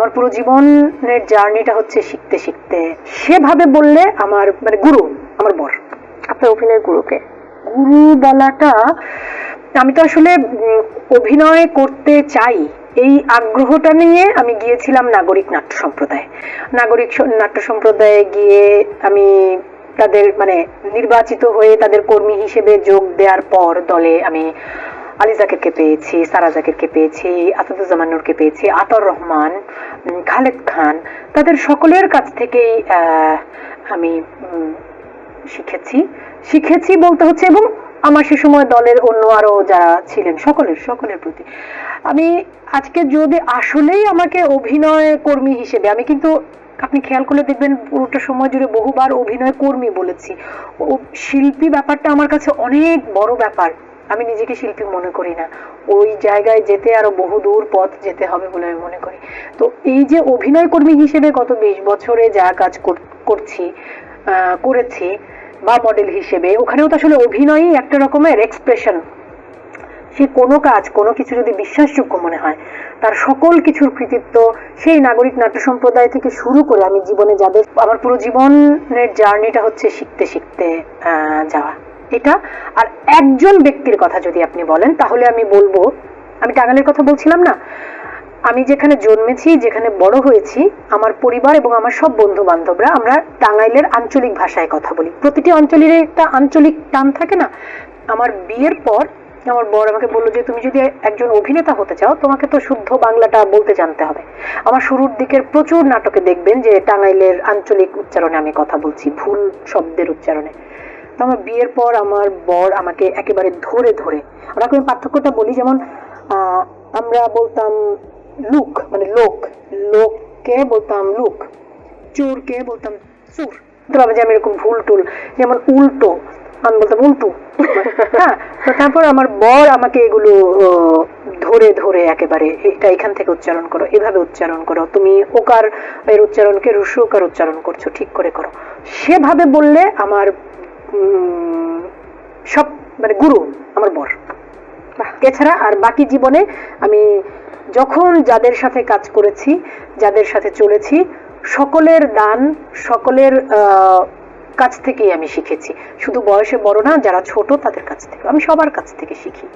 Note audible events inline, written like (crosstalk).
আমার পুরো জীবনের জার্নিটা হচ্ছে শিখতে শিখতে। সেভাবে বললে আমার মানে গুরু আমার বর। আপনার অভিনয় গুরুকে? গুরু বলাটা আমি তো আসলে অভিনয় করতে চাই। এই আগ্রহটা নিয়ে আমি গিয়েছিলাম নাগরিক নাট্য সম্প্রদায়। নাগরিক নাট্য সম্প্রদায়ে গিয়ে আমি তাদের মানে নির্বাচিত হয়ে তাদের কর্মী হিসেবে যোগ দেওয়ার পর দলে আমি আলী জাকিরকে পেয়েছি সারা জাকিরকে পেয়েছি আসাদুজ্জামান নূরকে পেয়েছি আতর রহমান খালেদ খান, তাদের সকলের কাছ থেকেই আমি শিখেছি। শিখেছি বলতে হচ্ছে এবং আমার সে সময় দলের অন্য আরও যারা ছিলেন, সকলের সকলের প্রতি। আমি আজকে যদি আসলেই আমাকে অভিনয় কর্মী হিসেবে, আমি কিন্তু, আপনি খেয়াল করলে দেখবেন পুরোটা সময় জুড়ে বহুবার অভিনয় কর্মী বলেছি। শিল্পী ব্যাপারটা আমার কাছে অনেক বড় ব্যাপার। আমি নিজেকে শিল্পী মনে করি না। ওই জায়গায় যেতে আরও বহু দূর পথ যেতে হবে বলে আমি মনে করি। তো এই যে অভিনয় কর্মী হিসেবে গত বিশ বছরে যা কাজ করছি করেছি বা মডেল হিসেবে, ওখানেও তো আসলে অভিনয়ই একটা রকমের এক্সপ্রেশন সে কোনো কাজ, কোনো কিছু যদি বিশ্বাসযোগ্য মনে হয়, তার সকল কিছুর কৃতিত্ব সেই নাগরিক নাট্য সম্প্রদায় থেকে শুরু করে আমি জীবনে যাদের, আমার পুরো জীবনের জার্নিটা হচ্ছে শিখতে শিখতে যাওয়া। এটা আর একজন ব্যক্তির কথা যদি আপনি বলেন, তাহলে আমি বলব, আমি টাঙ্গালের কথা বলছিলাম না, আমি যেখানে জন্মেছি, যেখানে বড় হয়েছি, আমার পরিবার এবং আমার সব বন্ধু বান্ধবরা আমরা টাঙ্গাইলের আঞ্চলিক ভাষায় কথা বলি। প্রতিটি অঞ্চলের একটা আঞ্চলিক টান থাকে না? আমার বিয়ের পর আমার বর আমাকে বলল যে, তুমি যদি একজন অভিনেতা হতে চাও, তোমাকে তো শুদ্ধ বাংলাটা বলতে জানতে হবে। আমার শুরুর দিকের প্রচুর নাটকে দেখবেন যে, টাঙ্গাইলের আঞ্চলিক উচ্চারণে আমি কথা বলছি, ভুল শব্দের উচ্চারণে। তো আমার বিয়ের পর আমার বর আমাকে একেবারে ধরে ধরে। ওনাকে আমি পার্থক্যটা বলি যেমন আমরা বলতাম লুক মানে লোক। লোককে বলতাম লুক চোরকে বলতাম চোর। তো যে আমি এরকম ভুল টুল যেমন উল্টো আমি বলতাম উল্টু। (laughs) হ্যাঁ তো তারপর আমার বর আমাকে এগুলো ধরে ধরে একেবারে এটা এখান থেকে উচ্চারণ করো এভাবে উচ্চারণ করো। তুমি ওকার এর উচ্চারণকে রুশু ওকার উচ্চারণ করছ ঠিক করে করো। সেভাবে বললে আমার সব মানে গুরু, আমার বর। এছাড়া আর বাকি জীবনে আমি যখন যাদের সাথে কাজ করেছি, যাদের সাথে চলেছি, সকলের দান, সকলের কাছ থেকেই আমি শিখেছি। শুধু বয়সে বড় না, যারা ছোট তাদের কাছ থেকে আমি সবার কাছ থেকে শিখি।